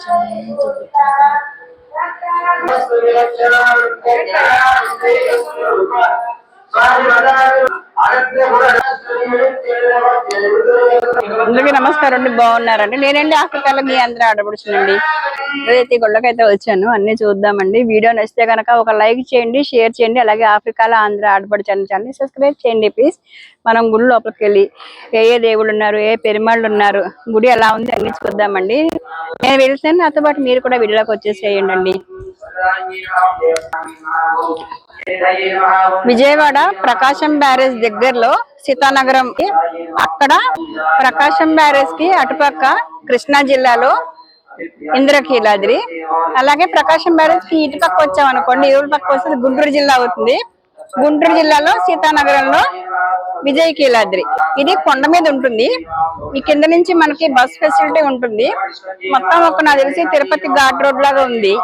Thank you. అందరికీ నమస్కారం అండి బాగున్నారండి. నేనండి ఆఫ్రికాలో మీ అందరూ ఆడపడుచునండి. ఏదైతే గుళ్ళకైతే వచ్చాను అన్ని చూద్దామండి. వీడియో నచ్చితే కనుక ఒక లైక్ చేయండి షేర్ చేయండి అలాగే ఆఫ్రికాలో ఆంధ్ర ఆడపడుచాను ఛానల్ సబ్స్క్రైబ్ చేయండి ప్లీజ్. మనం గుడి లోపలికి వెళ్ళి ఏ ఏ దేవుళ్ళు ఉన్నారు ఏ పెరుమాళ్ళు ఉన్నారు గుడి ఎలా ఉంది అన్ని చూద్దామండి. నేను వెళ్తాను నాతో పాటు మీరు కూడా వీడియోలోకి వచ్చేసేయండి అండి. విజయవాడ ప్రకాశం బ్యారేజ్ దగ్గరలో సీతానగరం అక్కడ ప్రకాశం బ్యారేజ్కి అటుపక్క కృష్ణా జిల్లాలో ఇంద్రకీలాద్రి. అలాగే ప్రకాశం బ్యారేజ్కి ఇటు పక్క వచ్చాం అనుకోండి ఇరువురు పక్క వస్తే గుంటూరు జిల్లా అవుతుంది. గుంటూరు జిల్లాలో సీతానగరంలో విజయ కీలాద్రి. ఇది కొండ మీద ఉంటుంది. ఈ కింద నుంచి మనకి బస్ ఫెసిలిటీ ఉంటుంది. మొత్తం ఒక నాకు తెలిసి తిరుపతి ఘాట్ రోడ్ లాగా ఉంది.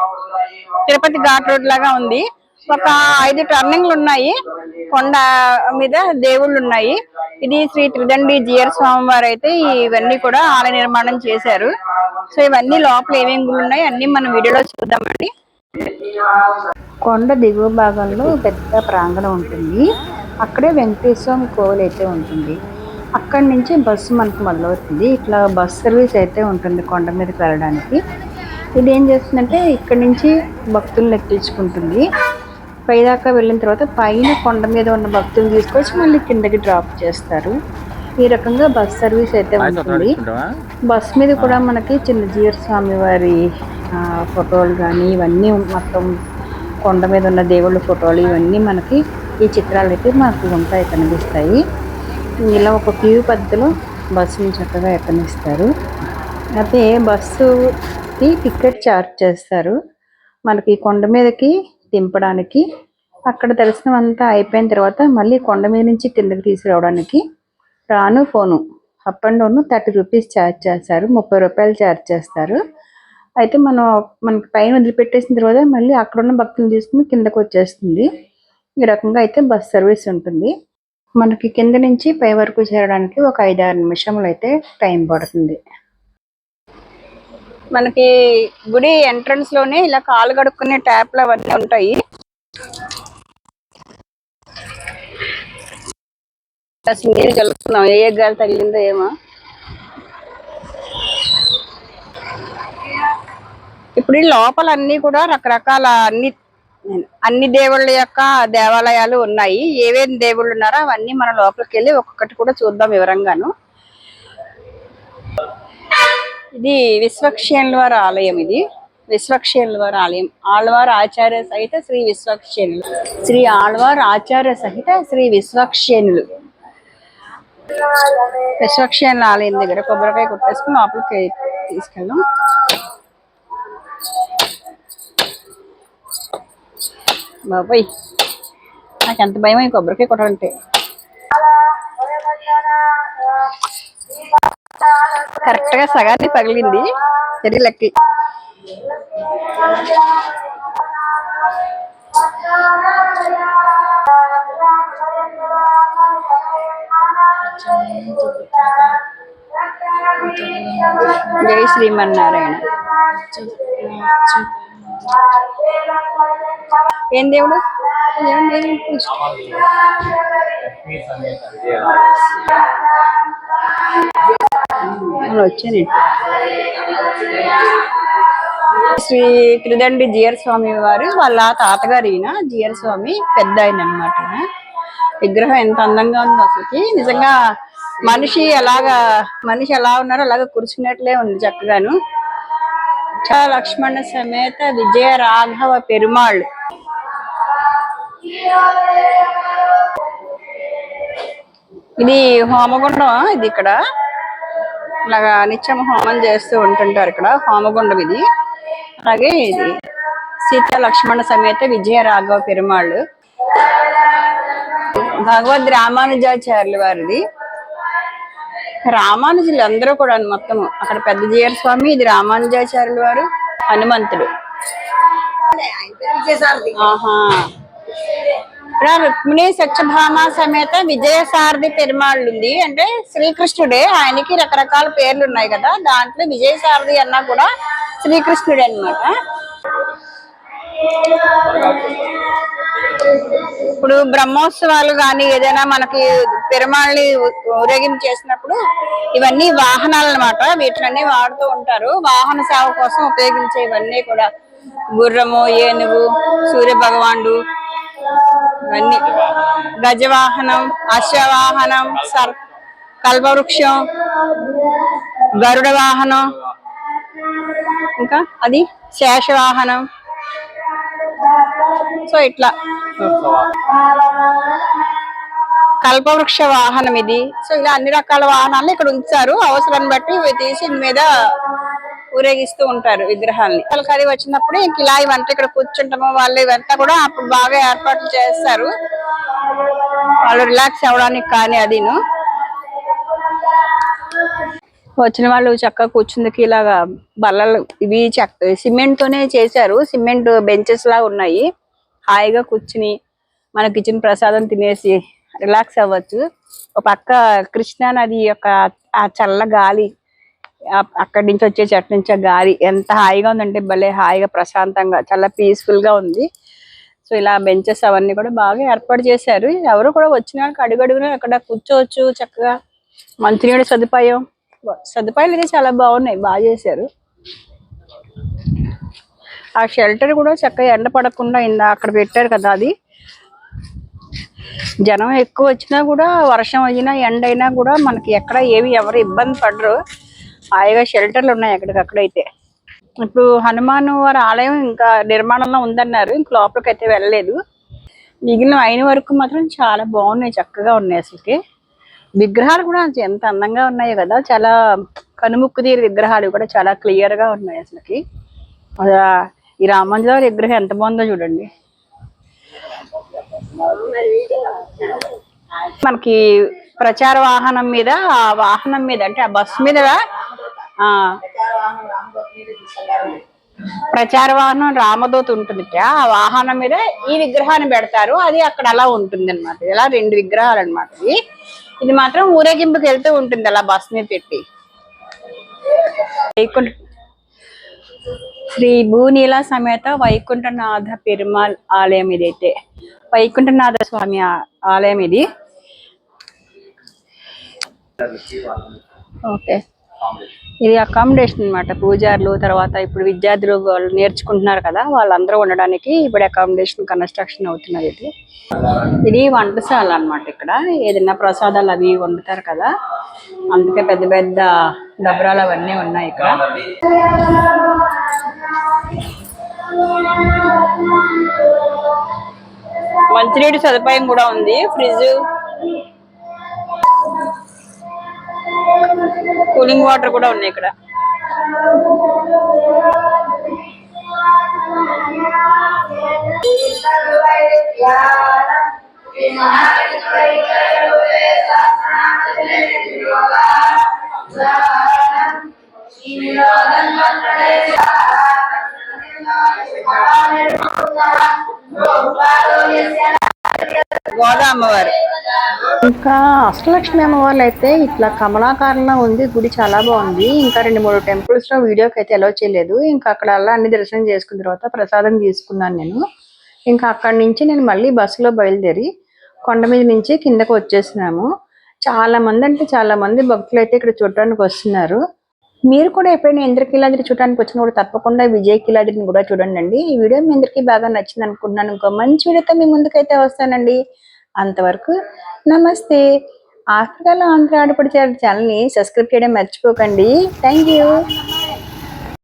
తిరుపతి ఘాట్ రోడ్ లాగా ఉంది. ఒక ఐదు టర్నింగ్లు ఉన్నాయి. కొండ మీద దేవుళ్ళు ఉన్నాయి. ఇది శ్రీ త్రిదండి జియర్ స్వామి వారు అయితే ఇవన్నీ కూడా ఆలయ నిర్మాణం చేశారు. సో ఇవన్నీ లోపల ఏమేమి ఉన్నాయి అన్ని మనం వీడియోలో చూద్దామండి. కొండ దిగువ భాగంలో పెద్ద ప్రాంగణం ఉంటుంది. అక్కడే వెంకటేశ్వర కోవిల్ అయితే ఉంటుంది. అక్కడి నుంచి బస్సు మనకు మొదలవుతుంది. ఇట్లా బస్ సర్వీస్ అయితే ఉంటుంది కొండ మీదకి వెళ్ళడానికి. ఇది ఏం చేస్తుందంటే ఇక్కడి నుంచి భక్తులను ఎక్కించుకుంటుంది. పైదాకా వెళ్ళిన తర్వాత పైన కొండ మీద ఉన్న భక్తులు తీసుకొచ్చి మళ్ళీ కిందకి డ్రాప్ చేస్తారు. ఈ రకంగా బస్ సర్వీస్ అయితే ఉంటుంది. బస్ మీద కూడా మనకి చిన్న జీవర్ స్వామి వారి ఫోటోలు కానీ ఇవన్నీ మొత్తం కొండ మీద ఉన్న దేవుళ్ళ ఫోటోలు ఇవన్నీ మనకి ఈ చిత్రాలు అయితే మనకు ఉంటాయి కనిపిస్తాయి ఇలా ఒక క్యూ పద్ధతిలో బస్సుని చక్కగా ఎక్కనిస్తారు అయితే బస్సుకి టికెట్ ఛార్జ్ చేస్తారు. మనకి కొండ మీదకి దింపడానికి అక్కడ దర్శనం అంతా అయిపోయిన తర్వాత మళ్ళీ కొండ మీద నుంచి కిందకి తీసుకురావడానికి రాను phone up and down thirty rupees charge చేస్తారు ముప్పై రూపాయలు ఛార్జ్ చేస్తారు. అయితే మనం మనకి పైన వదిలిపెట్టేసిన తర్వాత మళ్ళీ అక్కడ ఉన్న భక్తులు తీసుకుని కిందకు వచ్చేస్తుంది. ఈ రకంగా అయితే బస్ సర్వీస్ ఉంటుంది. మనకి కింద నుంచి పై వరకు చేరడానికి ఒక ఐదారు నిమిషములు అయితే టైం పడుతుంది. మనకి గుడి ఎంట్రన్స్లోనే ఇలా కాలు కడుక్కునే ట్యాప్లు అవన్నీ ఉంటాయి. అసలు నీళ్ళు చల్లుతున్నాం ఏ ఏ గాలి తగిలిందో ఏమో. ఇప్పుడు ఈ లోపల అన్ని కూడా రకరకాల అన్ని అన్ని దేవుళ్ళ యొక్క దేవాలయాలు ఉన్నాయి. ఏవేమి దేవుళ్ళు ఉన్నారో అవన్నీ మన లోపలికి వెళ్ళి ఒక్కొక్కటి కూడా చూద్దాం వివరంగాను. ఇది విశ్వక్షేణుల వారి ఆలయం ఇది. విశ్వక్షేణుల వారి ఆలయం. ఆళ్వార్ ఆచార్య సహిత శ్రీ విశ్వక్షేణులు. శ్రీ ఆళ్వార్ ఆచార్య సహిత శ్రీ విశ్వక్షేణులు. విశ్వక్షేణుల ఆలయం దగ్గర కొబ్బరికాయ కొట్టేసుకుని లోపలికి తీసుకెళ్ళాం బాబాయ్. నాకు ఎంత భయం అయ్యి కొబ్బరికాయ కొట్టాలంటే. కరెక్ట్గా సగాన్ని పగిలింది. చర్యలకి జై శ్రీమన్నారాయణ ఏం దేవుడు? ఏం దేవుడు? వచ్చాను. శ్రీ త్రిదండి జియర్ స్వామి వారు వాళ్ళ తాతగారు ఈయన జియర్ స్వామి పెద్ద ఆయన అనమాట విగ్రహం ఎంత అందంగా ఉందో అసలుకి. నిజంగా మనిషి ఎలాగా మనిషి ఎలా ఉన్నారో అలాగా కూర్చున్నట్లే ఉంది చక్కగాను. లక్ష్మణ సమేత విజయ రాఘవ పెరుమాళ్ ఇది హోమగుండం ఇది ఇక్కడ. ఇలాగా నిత్యం హోమం చేస్తూ ఉంటుంటారు ఇక్కడ హోమగుండం ఇది. అలాగే ఇది సీత లక్ష్మణ సమేత విజయ రాఘవ పెరుమాళ్ళు. భగవద్ రామానుజాచార్యులు వారిది. రామానుజులు అందరూ కూడా మొత్తం. అక్కడ పెద్ద జీయర్ స్వామి ఇది రామానుజాచార్యులు వారు హనుమంతుడు ఆహా. ఇక్కడ రుక్మిణి సత్యభామ సమేత విజయసారథి పెరుమాళ్ళు ఉంది అంటే శ్రీకృష్ణుడే ఆయనకి రకరకాల పేర్లు ఉన్నాయి కదా. దాంట్లో విజయసారథి అన్నా కూడా శ్రీకృష్ణుడే అన్నమాట ఇప్పుడు బ్రహ్మోత్సవాలు కానీ ఏదైనా మనకి పెరుమాళ్ళని ఊరేగింపు చేసినప్పుడు ఇవన్నీ వాహనాలు అనమాట వీటిలన్నీ వాడుతూ ఉంటారు. వాహన సేవ కోసం ఉపయోగించే ఇవన్నీ కూడా. గుర్రము ఏనుగు సూర్య భగవానుడు ఇవన్నీ. గజవాహనం అశ్వవాహనం సర్ కల్పవృక్షం గరుడ వాహనం ఇంకా అది శేషవాహనం. సో ఇట్లా. కల్పవృక్ష వాహనం ఇది. సో ఇలా అన్ని రకాల వాహనాలు ఇక్కడ ఉంచారు. అవసరాన్ని బట్టి ఇవి తీసి మీద ఊరేగిస్తూ ఉంటారు విగ్రహాల్ని. కలి వచ్చినప్పుడు ఇంక ఇలా ఇవంతా ఇక్కడ కూర్చుంటాము వాళ్ళు ఇవంతా కూడా అప్పుడు బాగా ఏర్పాట్లు చేస్తారు. వాళ్ళు రిలాక్స్ అవ్వడానికి కానీ అదిను. వచ్చిన వాళ్ళు చక్కగా కూర్చుందుకు ఇలాగా బల్లలు ఇవి చెక్క సిమెంట్ తోనే చేశారు. సిమెంట్ బెంచెస్ లా ఉన్నాయి. హాయిగా కూర్చుని మన కిచెన్ ప్రసాదం తినేసి రిలాక్స్ అవ్వచ్చు. ఒక పక్క కృష్ణా నది యొక్క ఆ చల్ల గాలి అక్కడి నుంచి వచ్చే చెట్టు నుంచి ఆ గాలి ఎంత హాయిగా ఉందంటే భలే హాయిగా ప్రశాంతంగా చాలా పీస్ఫుల్గా ఉంది. సో ఇలా బెంచెస్ అవన్నీ కూడా బాగా ఏర్పాటు చేశారు. ఎవరు కూడా వచ్చిన అడుగడుగున అక్కడ కూర్చోవచ్చు చక్కగా. మంచినీళ్ళ సదుపాయం సదుపాయాలు అయితే చాలా బాగున్నాయి బాగా చేశారు. ఆ షెల్టర్ కూడా చక్కగా ఎండ పడకుండా ఇందా అక్కడ పెట్టారు కదా అది. జనం ఎక్కువ వచ్చినా కూడా వర్షం అయినా ఎండ అయినా కూడా మనకి ఎక్కడ ఏవి ఎవరు ఇబ్బంది పడరు. హాయిగా షెల్టర్లు ఉన్నాయి ఎక్కడికక్కడైతే ఇప్పుడు హనుమాన్ వారి ఆలయం ఇంకా నిర్మాణంలో ఉందన్నారు. ఇంక లోపలికి అయితే వెళ్ళలేదు. మిగిలిన అయిన వరకు మాత్రం చాలా బాగున్నాయి చక్కగా ఉన్నాయి అసలుకి. విగ్రహాలు కూడా ఎంత అందంగా ఉన్నాయి కదా చాలా కనుముక్కు తీరు విగ్రహాలు కూడా చాలా క్లియర్గా ఉన్నాయి అసలుకి. ఈ రామంజుల విగ్రహం ఎంత బాగుందో చూడండి. మనకి ప్రచార వాహనం మీద ఆ వాహనం మీద అంటే ఆ బస్సు మీద ఆ. ప్రచార వాహనం రామదూత ఉంటుంది ఆ వాహనం మీద ఈ విగ్రహాన్ని పెడతారు. అది అక్కడ అలా ఉంటుంది అనమాట ఇలా రెండు విగ్రహాలు అనమాట ఇది మాత్రం ఊరేగింపుకి వెళ్తూ ఉంటుంది అలా బస్ మీద పెట్టి. శ్రీ భూనీల సమేత వైకుంఠనాథ పెరుమాల్ ఆలయం ఇదైతే. వైకుంఠనాథ స్వామి ఆ- ఆలయం ఇది. ఓకే. ఇది అకామిడేషన్ అన్నమాట. పూజారులు తర్వాత ఇప్పుడు విద్యార్థులు వాళ్ళు నేర్చుకుంటున్నారు కదా వాళ్ళందరూ ఉండడానికి ఇప్పుడు అకామిడేషన్ కన్స్ట్రక్షన్ అవుతున్నది ఇది. ఇది వంటశాల అన్నమాట ఇక్కడ. ఏదైనా ప్రసాదాలు అవి వండుతారు కదా. అందుకే పెద్ద పెద్ద డబరాలు అవన్నీ ఉన్నాయి ఇక్కడ. మంచినీటి సదుపాయం కూడా ఉంది. ఫ్రిడ్జ్ కూలింగ్ వాటర్ కూడా ఉన్నాయి ఇక్కడ. ఇంకా అష్టలక్ష్మి అమ్మవార్లు అయితే ఇట్లా కమలాకారంలో ఉంది గుడి చాలా బాగుంది. ఇంకా రెండు మూడు టెంపుల్స్లో వీడియోకి అయితే అలౌ చేయలేదు. ఇంకా అక్కడ అలా అన్ని దర్శనం చేసుకున్న తర్వాత ప్రసాదం తీసుకున్నాను నేను. ఇంకా అక్కడి నుంచి నేను మళ్ళీ బస్సులో బయలుదేరి కొండ మీద నుంచి కిందకు వచ్చేసినాము. చాలా మంది అంటే చాలా మంది భక్తులు అయితే ఇక్కడ చూడటానికి వస్తున్నారు. మీరు కూడా ఎప్పుడైనా ఇంద్రకీలాద్రి చూడడానికి కూడా తప్పకుండా విజయ్ కీలాద్రిని కూడా చూడండి అండి ఈ వీడియో మీ అందరికీ బాగా నచ్చింది అనుకుంటున్నాను ఇంకో మంచి వీడియోతో మీ ముందుకైతే వస్తానండి. అంతవరకు నమస్తే. ఆఫ్రికాలో ఆంధ్ర ఆడపడి ఛానల్ని సబ్స్క్రైబ్ చేయడం మర్చిపోకండి. Thank you.